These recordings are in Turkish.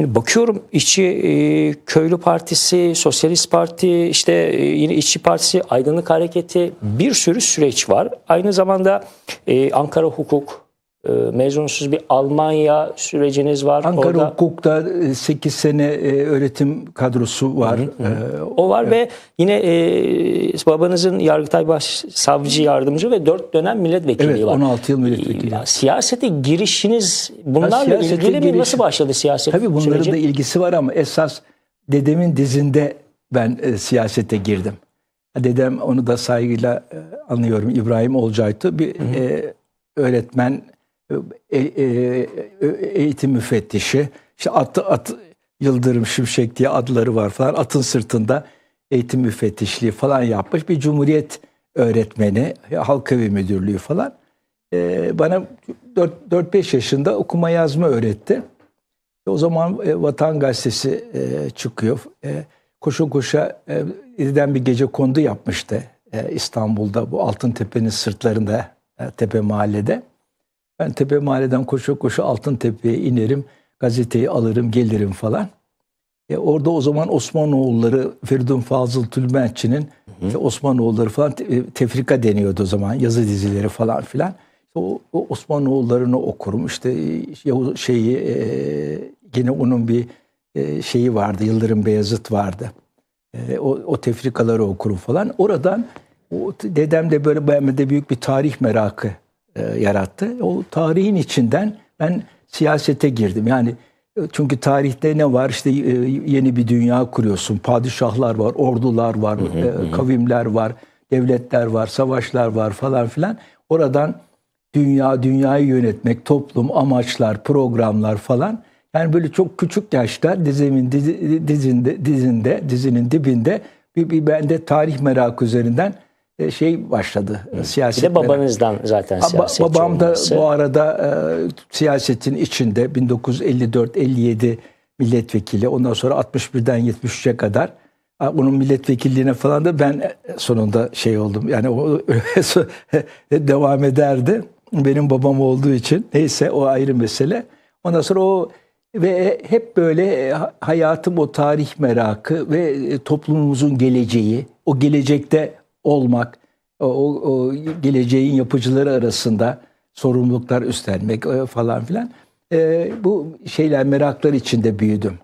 şimdi bakıyorum işçi e, köylü partisi, sosyalist parti, işte e, yine işçi partisi, aydınlık hareketi bir sürü süreç var. Aynı zamanda e, Ankara hukuk mezunsuz bir Almanya süreciniz var. Ankara Orada- Hukuk'ta 8 sene e, öğretim kadrosu var. E, O var ve yine e, babanızın Yargıtay Başsavcı Yardımcı ve 4 dönem milletvekilliği Evet, var. 16 yıl milletvekili. Ya, siyasete girişiniz bunlarla siyasete ilgili mi? giriş- Nasıl başladı siyaset Tabii bunların süreci? da ilgisi var ama esas dedemin dizinde ben e, siyasete girdim. Dedem onu da saygıyla e, anlıyorum İbrahim Olcaytı bir e, öğretmen e, e, e, eğitim müfettişi. İşte at, at Yıldırım Şimşek diye adları var falan. Atın sırtında eğitim müfettişliği falan yapmış bir cumhuriyet öğretmeni, halk evi müdürlüğü falan. E, bana 4-5 yaşında okuma yazma öğretti. O zaman e, Vatan Gazetesi e, çıkıyor. E, koşu koşa e, bir gece kondu yapmıştı e, İstanbul'da bu Altıntepe'nin sırtlarında e, Tepe Mahalle'de. Ben Tepe Mahalle'den koşu koşu Altıntepe'ye inerim, gazeteyi alırım, gelirim falan. E, orada o zaman Osmanoğulları, Feridun Fazıl Tülbentçi'nin işte Osmanoğulları falan e, tefrika deniyordu o zaman. Yazı dizileri falan filan. O, o Osmanoğullarını okurum. İşte Yavuz şeyi e, gene onun bir e, şeyi vardı. Yıldırım Beyazıt vardı. E, o, o tefrikaları okurum falan. Oradan o, dedem de böyle beğenmede büyük bir tarih merakı e, yarattı. O tarihin içinden ben siyasete girdim. Yani e, çünkü tarihte ne var? İşte e, yeni bir dünya kuruyorsun. Padişahlar var, ordular var, e, kavimler var, devletler var, savaşlar var falan filan. Oradan dünya, dünyayı yönetmek, toplum, amaçlar, programlar falan. Yani böyle çok küçük yaşta dizimin dizi- dizinde, dizinde, dizinin dibinde bir, bir bende tarih merakı üzerinden şey başladı. e, Bir Siyaset de merakı. babanızdan zaten siyasetçi Babam da olması. bu arada e, siyasetin içinde 1954-57 milletvekili ondan sonra 61'den 73'e kadar onun milletvekilliğine falan da ben e, sonunda şey oldum. Yani o devam ederdi. Benim babam olduğu için. Neyse o ayrı mesele. Ondan sonra o ve hep böyle e, hayatım o tarih merakı ve e, toplumumuzun geleceği, o gelecekte olmak, o, o, geleceğin yapıcıları arasında sorumluluklar üstlenmek e, falan filan. E, bu şeyler meraklar içinde büyüdüm.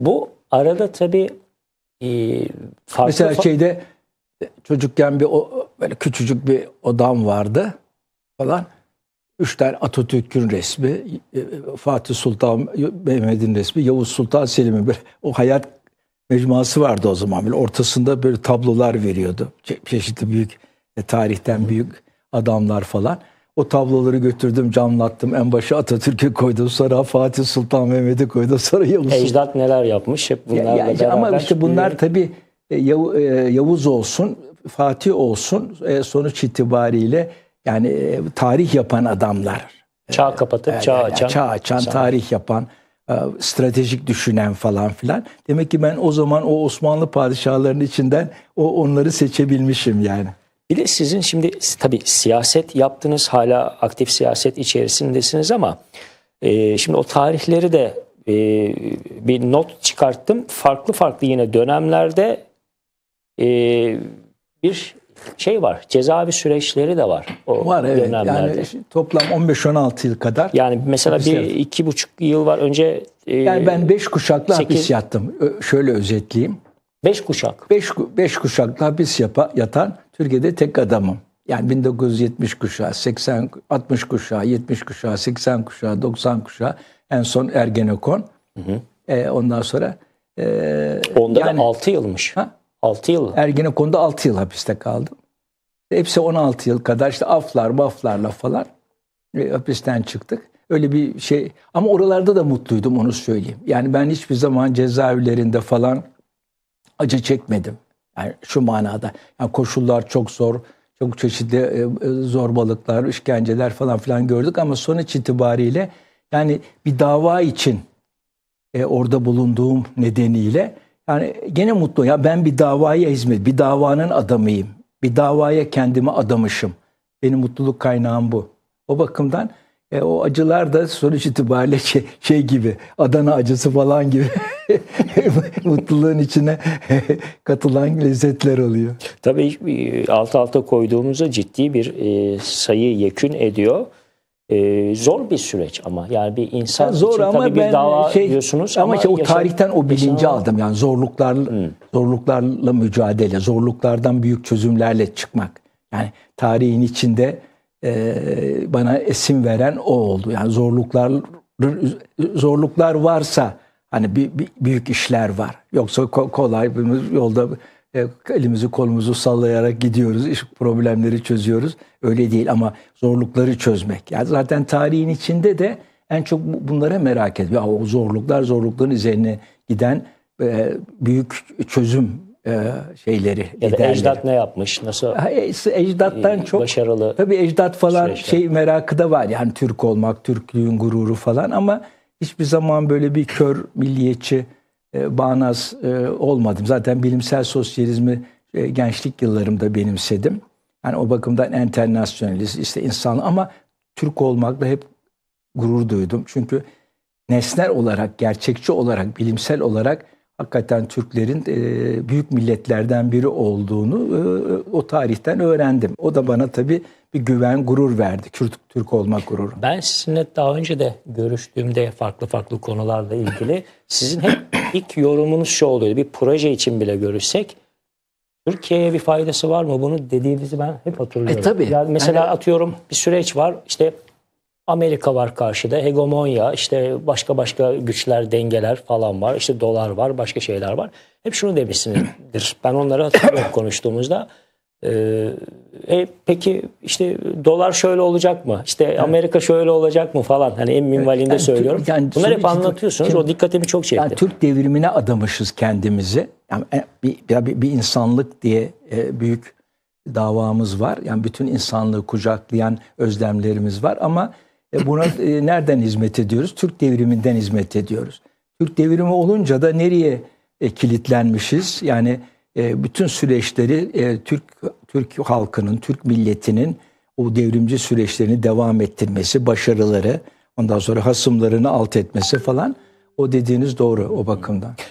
Bu arada tabii e, farklı Mesela şeyde e, çocukken bir o, böyle küçücük bir odam vardı falan. Üç tane Atatürk'ün resmi, e, Fatih Sultan Mehmet'in resmi, Yavuz Sultan Selim'in böyle o hayat mecmuası vardı o zaman. Böyle ortasında böyle tablolar veriyordu. Çe- çeşitli büyük e, tarihten büyük adamlar falan. O tabloları götürdüm, camlattım. En başa Atatürk'ü koydum. Sonra Fatih Sultan Mehmet'i koydum. Sonra Yavuz ecdat neler yapmış hep ya- bunlarla ya- beraber. ama işte bunlar tabii e, Yav- e, Yavuz olsun, Fatih olsun e, sonuç itibariyle yani e, tarih yapan adamlar. çağ kapatıp Yani çağ açan. çağ açan, tarih yapan, e, stratejik düşünen falan filan. Demek ki ben o zaman o Osmanlı padişahlarının içinden o onları seçebilmişim yani. Bir de sizin şimdi tabii siyaset yaptınız hala aktif siyaset içerisindesiniz ama e, şimdi o tarihleri de e, bir not çıkarttım. Farklı farklı yine dönemlerde e, bir şey var. Cezaevi süreçleri de var o Var evet. dönemlerde. Yani toplam 15-16 yıl kadar. Yani mesela bir yattım. iki buçuk yıl var önce e, Yani ben beş kuşaklı sekiz- hapis yattım. Şöyle özetleyeyim. beş kuşak. Beş, beş kuşaklı hapis yapa, yatan Türkiye'de tek adamım. Yani 1970 kuşağı, 80, 60 kuşağı, 70 kuşağı, 80 kuşağı, 90 kuşağı, en son Ergenekon. E, ondan sonra e, Onda yani da altı yılmış. Ha? Altı yıl. Ergenekon'da 6 yıl hapiste kaldım. Hepsi 16 yıl kadar işte aflar maflarla falan e, hapisten çıktık. Öyle bir şey ama oralarda da mutluydum onu söyleyeyim. Yani ben hiçbir zaman cezaevlerinde falan acı çekmedim. Yani şu manada. Yani koşullar çok zor. Çok çeşitli e, e, zorbalıklar, işkenceler falan filan gördük ama sonuç itibariyle yani bir dava için e, orada bulunduğum nedeniyle yani gene mutlu. Ya ben bir davaya hizmet, bir davanın adamıyım. Bir davaya kendimi adamışım. Benim mutluluk kaynağım bu. O bakımdan E, o acılar da sonuç itibariyle şey, şey gibi Adana acısı falan gibi mutluluğun içine katılan lezzetler oluyor. Tabii e, alt alta koyduğumuzda ciddi bir e, sayı yekün ediyor. E, zor bir süreç ama yani bir insan Zor için ama tabii bir ben dava şey diyorsunuz ama, işte o yaşam- tarihten o bilinci yaşam- aldım. Yani zorluklar zorluklarla mücadele, zorluklardan büyük çözümlerle çıkmak. Yani tarihin içinde e, bana esim veren o oldu. Yani zorluklar zorluklar varsa hani bir, bir- büyük işler var. Yoksa ko- kolay bir yolda e, elimizi kolumuzu sallayarak gidiyoruz, iş problemleri çözüyoruz. Öyle değil ama zorlukları çözmek. Yani zaten tarihin içinde de en çok bu- bunlara merak ediyor. Ya o zorluklar, zorlukların üzerine giden e, büyük çözüm e, şeyleri. Ya da ecdat ne yapmış, nasıl e, ecdattan e, çok başarılı Tabii ecdat falan süreçler. şey merakı da var. Yani Türk olmak, Türklüğün gururu falan ama hiçbir zaman böyle bir kör milliyetçi e, bağnaz e, olmadım. Zaten bilimsel sosyalizmi e, gençlik yıllarımda benimsedim. Yani o bakımdan internasyonalist işte insan ama Türk olmakla hep gurur duydum. Çünkü nesnel olarak, gerçekçi olarak, bilimsel olarak hakikaten Türklerin e, büyük milletlerden biri olduğunu o tarihten öğrendim. O da bana tabii bir güven, gurur verdi. Kürt, Türk olmak gururu. Ben sizinle daha önce de görüştüğümde farklı farklı konularla ilgili sizin hep ilk yorumunuz şu oluyordu. Bir proje için bile görüşsek Türkiye'ye bir faydası var mı bunu dediğinizi ben hep hatırlıyorum. E, tabii. Yani mesela Yani- atıyorum bir süreç var işte Amerika var karşıda, hegemonya, işte başka başka güçler, dengeler falan var. İşte dolar var, başka şeyler var. Hep şunu demişsinizdir. Ben onları hatırlıyorum konuştuğumuzda. Ee, e, peki işte dolar şöyle olacak mı? İşte Amerika şöyle olacak mı falan. Hani en minvalinde Yani söylüyorum. Yani Bunları hep anlatıyorsunuz. Şimdi- o dikkatimi çok çekti. Yani Türk devrimine adamışız kendimizi. Yani e, bir, bir, bir insanlık diye e, büyük davamız var. Yani bütün insanlığı kucaklayan özlemlerimiz var ama e, buna e, nereden hizmet ediyoruz? Türk devriminden hizmet ediyoruz. Türk devrimi olunca da nereye e, kilitlenmişiz? Yani e, bütün süreçleri e, Türk Türk halkının, Türk milletinin o devrimci süreçlerini devam ettirmesi, başarıları, ondan sonra hasımlarını alt etmesi falan o dediğiniz doğru o bakımdan.